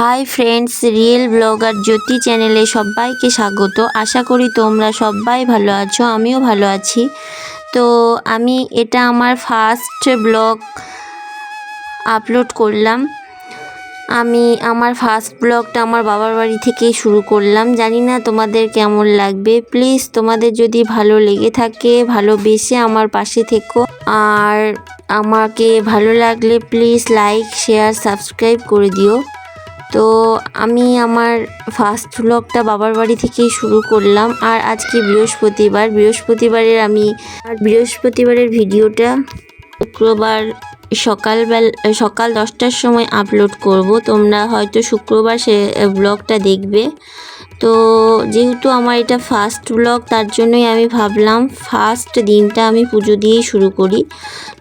Hi friends, real blogger Jyoti চ্যানেলে সবাইকে স্বাগত। আশা করি তোমরা সবাই ভালো আছো, আমিও ভালো আছি। তো আমি এটা আমার ফার্স্ট ব্লগ আপলোড করলাম। আমি আমার ফার্স্ট ব্লগটা আমার বাবার বাড়ি থেকেই শুরু করলাম। জানি না তোমাদের কেমন লাগবে। প্লিজ তোমাদের যদি ভালো লেগে থাকে, ভালোবেসে আমার পাশে থেকো। আর আমাকে ভালো লাগলে প্লিজ লাইক শেয়ার সাবস্ক্রাইব করে দিও। তো আমি আমার ফার্স্ট ব্লগটা বাবার বাড়ি থেকেই শুরু করলাম। আর আজকে বৃহস্পতিবার। বৃহস্পতিবারের আমি আর বৃহস্পতিবারের ভিডিওটা শুক্রবার সকালবেলা, সকাল দশটার সময় আপলোড করব। তোমরা হয়তো শুক্রবার সে ব্লগটা দেখবে। তো যেহেতু আমার এটা ফার্স্ট ব্লগ তার জন্যই আমি ভাবলাম ফার্স্ট দিনটা আমি পুজো দিয়েই শুরু করি।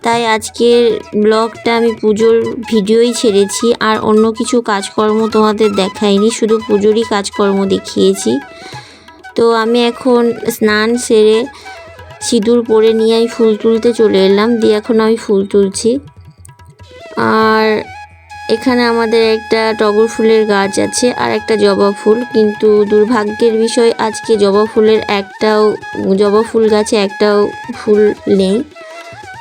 তাই আজকের ব্লগটা আমি পুজোর ভিডিওই ছেড়েছি, আর অন্য কিছু কাজকর্ম তোমাদের দেখাইনি, শুধু পুজোরই কাজকর্ম দেখিয়েছি। তো আমি এখন স্নান সেরে সিঁদুর পরে নিয়ে আমি ফুল তুলতে চলে এলাম, দিয়ে এখন আমি ফুল তুলছি। আর এখানে আমাদের একটা টগর ফুলের গাছ আছে আর একটা জবা ফুল, কিন্তু দুর্ভাগ্যের বিষয় আজকে জবা ফুলের একটাও, জবা ফুল গাছে একটাও ফুল নেই।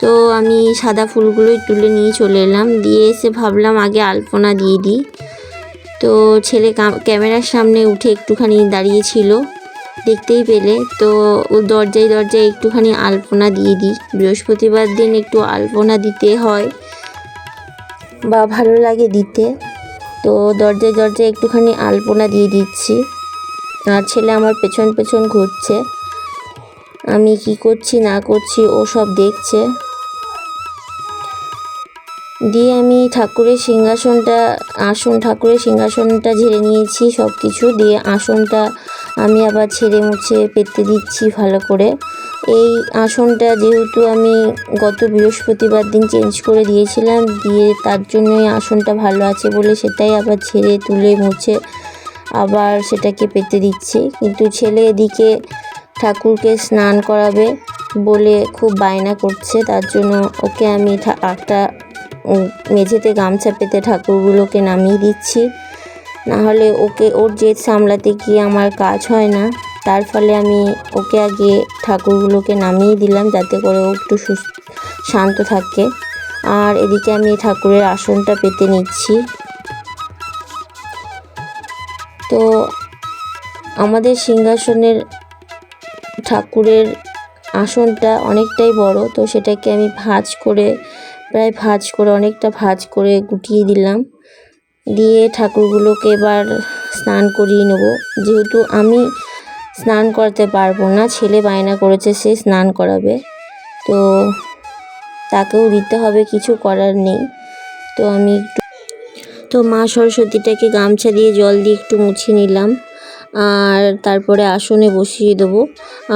তো আমি সাদা ফুলগুলোই তুলে নিয়ে চলে এলাম, দিয়ে এসে ভাবলাম আগে আলপনা দিয়ে দিই। তো ছেলে ক্যামেরার সামনে উঠে একটুখানি দাঁড়িয়েছিল দেখতেই পেলে। তো ও দরজায় দরজায় একটুখানি আলপনা দিয়ে দিই। বৃহস্পতিবার দিন একটু আলপনা দিতে হয়। বা ভালো লাগে দিতে। তো দরজায় দরজায় একটুখানি আলপনা দিয়ে দিচ্ছি। আর ছেলে আমার পেছন পেছন ঘুরছে। আমি কি করছি, না করছি, ও সব দেখছে। দিয়ে আমি ঠাকুরের সিংহাসনটা, আসন, ঠাকুরের সিংহাসনটা ঝেড়ে নিয়েছি সব কিছু দিয়ে আসনটা আমি আবার ছেড়ে মুছে পেতে দিচ্ছি ভালো করে। এই আসনটা যেহেতু আমি গত বৃহস্পতিবার দিন চেঞ্জ করে দিয়েছিলাম, দিয়ে তার জন্যই আসনটা ভালো আছে বলে সেটাই আবার ছেড়ে তুলে মুছে আবার সেটাকে পেতে দিচ্ছি। কিন্তু ছেলে এদিকে ঠাকুরকে স্নান করাবে বলে খুব বায়না করছে, তার জন্য ওকে আমি একটা মেঝেতে গামছা পেতে ঠাকুরগুলোকে নামিয়ে দিচ্ছি। না হলে ওকে, ওর জেদ সামলাতে গিয়ে আমার কাজ হয় না। তার ফলে আমি ওকে আগে ঠাকুরগুলোকে নামিয়ে দিলাম যাতে করে ও একটু সুস্থ, শান্ত থাকে। আর এদিকে আমি ঠাকুরের আসনটা পেতে নিচ্ছি। তো আমাদের সিংহাসনের ঠাকুরের আসনটা অনেকটাই বড়, তো সেটাকে আমি ভাঁজ করে, প্রায় ভাঁজ করে, অনেকটা ভাঁজ করে গুটিয়ে দিলাম। দিয়ে ঠাকুরগুলোকে এবার স্নান করিয়ে নেব। যেহেতু আমি স্নান করতে পারব না, ছেলে বায়না করেছে, সে স্নান করাবে। তো তাকেও দিতে হবে, কিছু করার নেই। তো আমি একটু তো মা সরস্বতীটাকে গামছা দিয়ে জল দিয়ে একটু মুছে নিলাম, আর তারপরে আসনে বসিয়ে দেবো।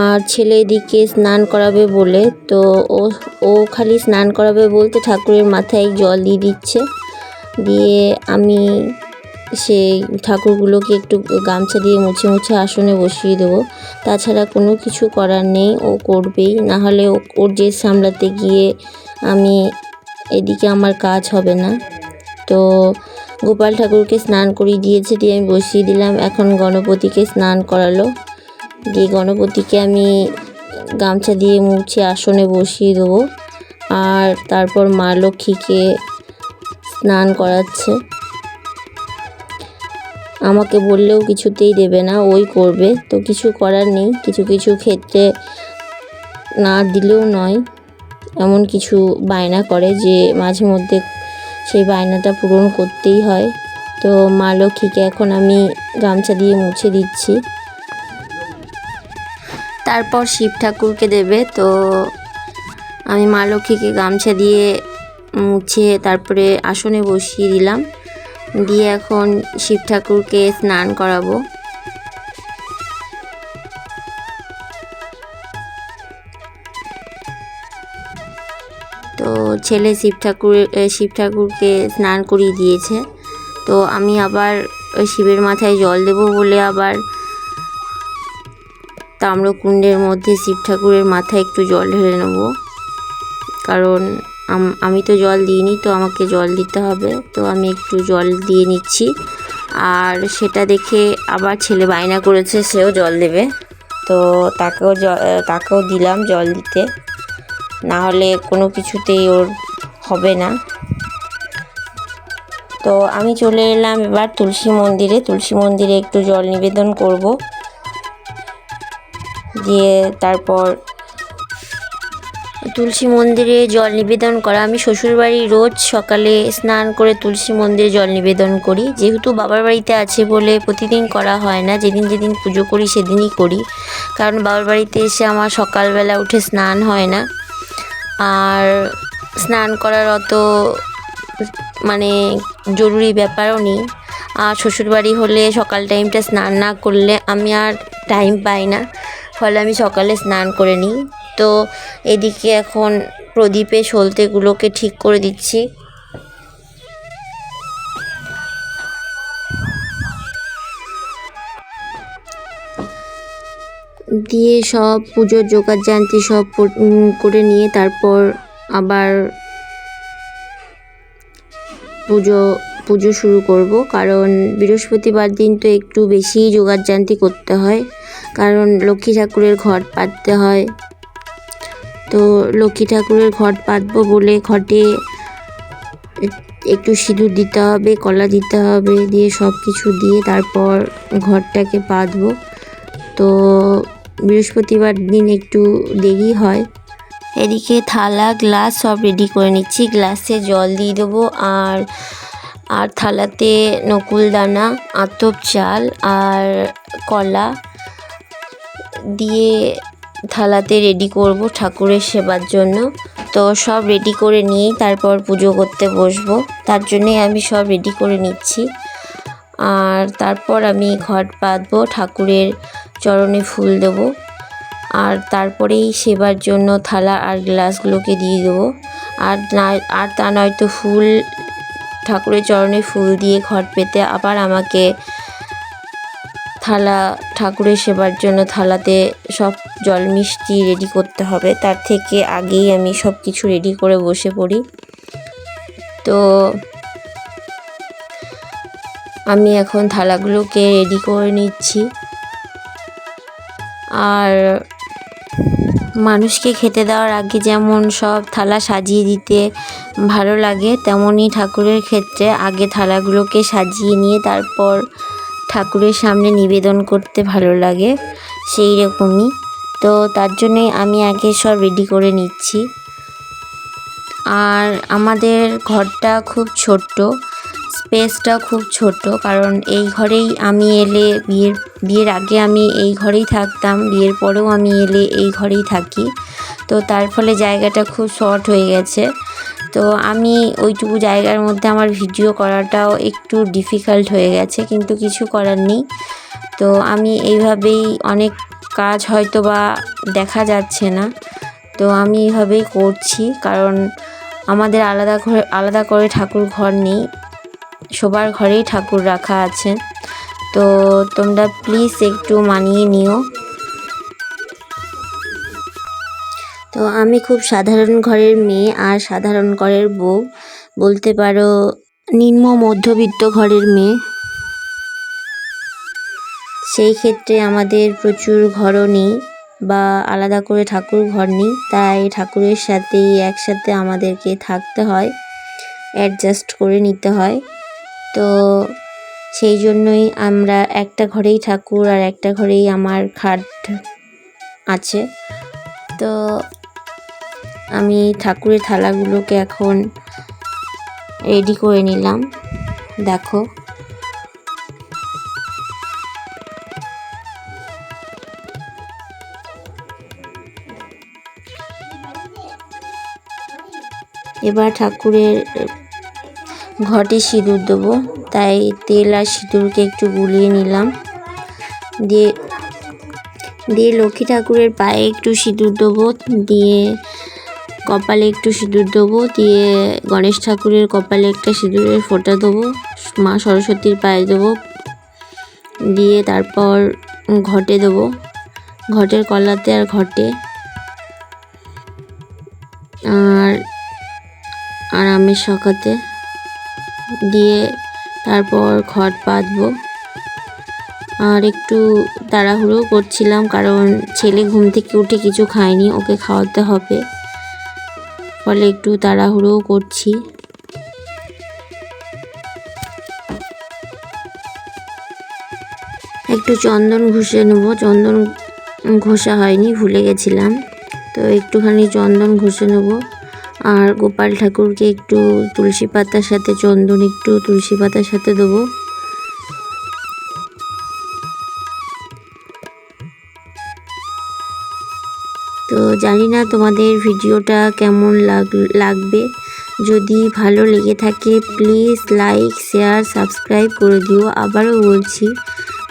আর ছেলে এদিকে স্নান করাবে বলে, তো ও ও খালি স্নান করাবে বলতে ঠাকুরের মাথায় জল দিয়ে দিচ্ছে। দিয়ে আমি সেই ঠাকুরগুলোকে একটু গামছা দিয়ে মুছে মুছে আসনে বসিয়ে দেবো। তাছাড়া কোনো কিছু করার নেই, ও করবেই। না হলে ও- ওর জেদ সামলাতে গিয়ে আমি এদিকে আমার কাজ হবে না। তো গোপাল ঠাকুরকে স্নান করিয়ে দিয়েছে, দিয়ে আমি বসিয়ে দিলাম। এখন গণপতিকে স্নান করালো। দিয়ে গণপতিকে আমি গামছা দিয়ে মুছে আসনে বসিয়ে দেবো। আর তারপর মা লক্ষ্মীকে স্নান করাচ্ছে। আমাকে বললেও কিছুতেই দেবে না, ওই করবে। তো কিছু করার নেই, কিছু কিছু ক্ষেত্রে না দিলেও নয়। এমন কিছু বায়না করে যে মাঝে মধ্যে সেই বায়নাটা পূরণ করতেই হয়। তো মা লক্ষ্মীকে এখন আমি গামছা দিয়ে মুছে দিচ্ছি। তারপর শিব ঠাকুরকে দেবে। তো আমি মা লক্ষ্মীকে গামছা দিয়ে মুছে তারপরে আসনে বসিয়ে দিলাম। দিয়ে এখন শিব ঠাকুরকে স্নান করাবো। তো ছেলে শিব ঠাকুর শিব ঠাকুরকে স্নান করিয়ে দিয়েছে। তো আমি আবার শিবের মাথায় জল দেবো বলে আবার তাম্রকুণ্ডের মধ্যে শিব ঠাকুরের মাথায় একটু জল ঢেলে নেব। কারণ আম- তো জল দিইনি, তো আমাকে জল দিতে হবে। তো আমি একটু জল দিয়ে নিচ্ছি। আর সেটা দেখে আবার ছেলে বায়না করেছে, সেও জল দেবে। তো তাকেও তাকেও দিলাম জল দিতে। না হলে কোনো কিছুতেই ওর হবে না। তো আমি চলে এলাম এবার তুলসী মন্দিরে। তুলসী মন্দিরে একটু জল নিবেদন করব। দিয়ে তারপর তুলসী মন্দিরে জল নিবেদন করা। আমি শ্বশুরবাড়ি রোজ সকালে স্নান করে তুলসী মন্দিরে জল নিবেদন করি। যেহেতু বাবার বাড়িতে আছে বলে প্রতিদিন করা হয় না, যেদিন যেদিন পুজো করি সেদিনই করি। কারণ বাবার বাড়িতে এসে আমার সকালবেলা উঠে স্নান হয় না। আর স্নান করার অত মানে জরুরি ব্যাপারও নেই। আর শ্বশুরবাড়ি হলে সকাল টাইমটা স্নান না করলে আমি আর টাইম পাই না। ফলে আমি সকালে স্নান করে নিই। তো এদিকে এখন প্রদীপে সলতেগুলোকে ঠিক করে দিচ্ছি। দিয়ে সব পুজোর জোগাড় জানতি সব করে নিয়ে তারপর আবার পুজো পুজো শুরু করব। কারণ বৃহস্পতিবার দিন তো একটু বেশিই জোগাড় জান্তি করতে হয়। কারণ লক্ষ্মী ঠাকুরের ঘট পাততে হয়। তো লক্ষ্মী ঠাকুরের ঘট পাতবো বলে ঘটে একটু সিঁদুর দিতে হবে, কলা দিতে হবে, দিয়ে সব কিছু দিয়ে তারপর ঘরটাকে পাতবো। তো বৃহস্পতিবার দিন একটু দেরি হয়। এদিকে থালা, গ্লাস সব রেডি করে নিচ্ছি। গ্লাসে জল দিয়ে দেবো। আর আর থালাতে নকুল দানা, আতপ চাল আর কলা দিয়ে থালাতে রেডি করব ঠাকুরের সেবার জন্য। তো সব রেডি করে নিয়েই তারপর পুজো করতে বসবো। তার জন্যই আমি সব রেডি করে নিচ্ছি। আর তারপর আমি ঘট পাতবো ঠাকুরের চরণে ফুল দেবো। আর তারপরেই সেবার জন্য থালা আর গ্লাসগুলোকে দিয়ে দেবো। আর না, আর তা নয়তো ফুল ঠাকুরের চরণে ফুল দিয়ে ঘট পেতে আবার আমাকে থালা, ঠাকুরের সেবার জন্য থালাতে সব জল মিষ্টি রেডি করতে হবে। তার থেকে আগেই আমি সব কিছু রেডি করে বসে পড়ি। তো আমি এখন থালাগুলোকে রেডি করে নিচ্ছি। আর মানুষকে খেতে দেওয়ার আগে যেমন সব থালা সাজিয়ে দিতে ভালো লাগে, তেমনই ঠাকুরের ক্ষেত্রে আগে থালাগুলোকে সাজিয়ে নিয়ে তারপর ঠাকুরের সামনে নিবেদন করতে ভালো লাগে, সেই রকমই। তো তার জন্যই আমি আগে সব রেডি করে নিচ্ছি। আর আমাদের ঘরটা খুব ছোট্ট স্পেসটা খুব ছোট কারণ এই ঘরেই আমি এলে বিয়ের বিয়ের আগে আমি এই ঘরেই থাকতাম, বিয়ের পরেও আমি এলে এই ঘরেই থাকি। তো তার ফলে জায়গাটা খুব শর্ট হয়ে গেছে। তো আমি ওইটুকু জায়গার মধ্যে আমার ভিডিও করাটাও একটু ডিফিকাল্ট হয়ে গেছে, কিন্তু কিছু করার নেই। তো আমি এইভাবেই অনেক কাজ হয়তো বা দেখা যাচ্ছে না। তো আমি এইভাবেই করছি, কারণ আমাদের আলাদা ঘরে, আলাদা করে ঠাকুর ঘর নেই। সবার ঘরেই ঠাকুর রাখা আছে। তো তোমরা প্লিজ একটু মানিয়ে নিও। তো আমি খুব সাধারণ ঘরের মেয়ে আর সাধারণ ঘরের বউ। বলতে পারো নিম্ন মধ্যবিত্ত ঘরের মেয়ে। সেই ক্ষেত্রে আমাদের প্রচুর ঘরও নেই বা আলাদা করে ঠাকুর ঘর নেই, তাই ঠাকুরের সাথেই একসাথে আমাদেরকে থাকতে হয় অ্যাডজাস্ট করে নিতে হয়। তো সেই জন্যই আমরা একটা ঘরেই ঠাকুর আর একটা ঘরেই আমার খাট আছে। তো আমি ঠাকুরের থালাগুলোকে এখন রেডি করে নিলাম। দেখো। এবার ঠাকুরের ঘটে সিঁদুর দেবো, তাই তেল আর সিঁদুরকে একটু গুলিয়ে নিলাম। দিয়ে দিয়ে লক্ষ্মী ঠাকুরের পায়ে একটু সিঁদুর দেবো, দিয়ে কপালে একটু সিঁদুর দেবো, দিয়ে গণেশ ঠাকুরের কপালে একটা সিঁদুরের ফোঁটা দেবো, মা সরস্বতীর পায়ে দেবো, দিয়ে তারপর ঘটে দেবো। ঘটের কলাতে আর ঘটে। আর আর আমের শাখাতে। দিয়ে তারপর ঘট পাতবো আর একটু তাড়াহুড়ো করছিলাম, কারণ ছেলে ঘুম থেকে উঠে কিছু খায়নি, ওকে খাওয়াতে হবে। ফলে একটু তাড়াহুড়োও করছি। একটু চন্দন ঘষে নেব। চন্দন ঘষা হয়নি, ভুলে গেছিলাম। তো একটুখানি চন্দন ঘষে নেব। আর গোপাল ঠাকুরকে একটু তুলসী পাতার সাথে, চন্দন একটু তুলসী পাতার সাথে দেবো। জানি না তোমাদের ভিডিওটা কেমন লাগ লাগবে। যদি ভালো লেগে থাকে প্লিজ লাইক শেয়ার সাবস্ক্রাইব করে দিও। আবারও বলছি,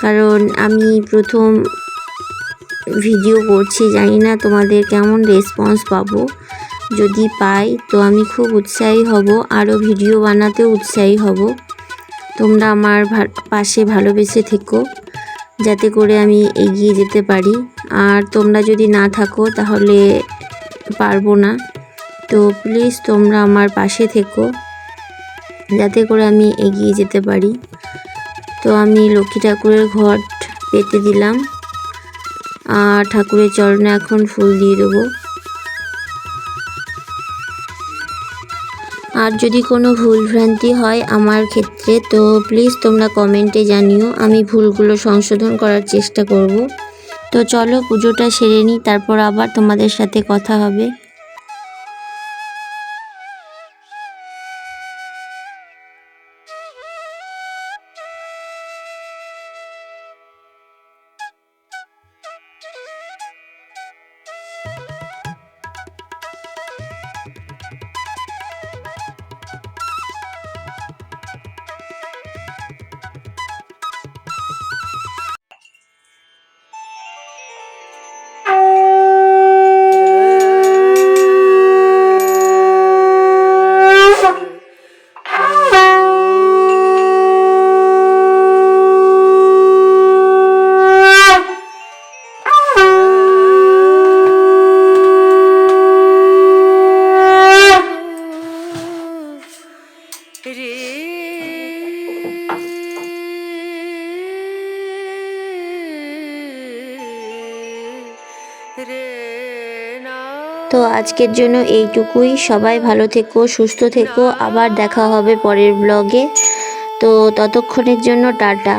কারণ আমি প্রথম ভিডিও করছি, জানি না তোমাদের কেমন রেসপন্স পাবো। যদি পাই, তো আমি খুব উৎসাহী হব, আরও ভিডিও বানাতে উৎসাহী হব। তোমরা আমার পাশে ভালোবেসে থেকো। যাতে করে আমি এগিয়ে যেতে পারি। আর তোমরা যদি না থাকো, তাহলে পারব না। তো প্লিজ তোমরা আমার পাশে থেকো, যাতে করে আমি এগিয়ে যেতে পারি। তো আমি লক্ষ্মী ঠাকুরের ঘট পেতে দিলাম। আর ঠাকুরের চরণে এখন ফুল দিয়ে দেবো। আর যদি কোনো ভুলভ্রান্তি হয় আমার ক্ষেত্রে, তো প্লিজ তোমরা কমেন্টে জানিও। আমি ভুলগুলো সংশোধন করার চেষ্টা করব। তো চলো পুজোটা সেরে নিই, তারপর আবার তোমাদের সাথে কথা হবে। আজকের জন্য এইটুকুই। সবাই ভালো থেকো, সুস্থ থেকো। আবার দেখা হবে পরের ব্লগে তো ততক্ষণের জন্য টাটা।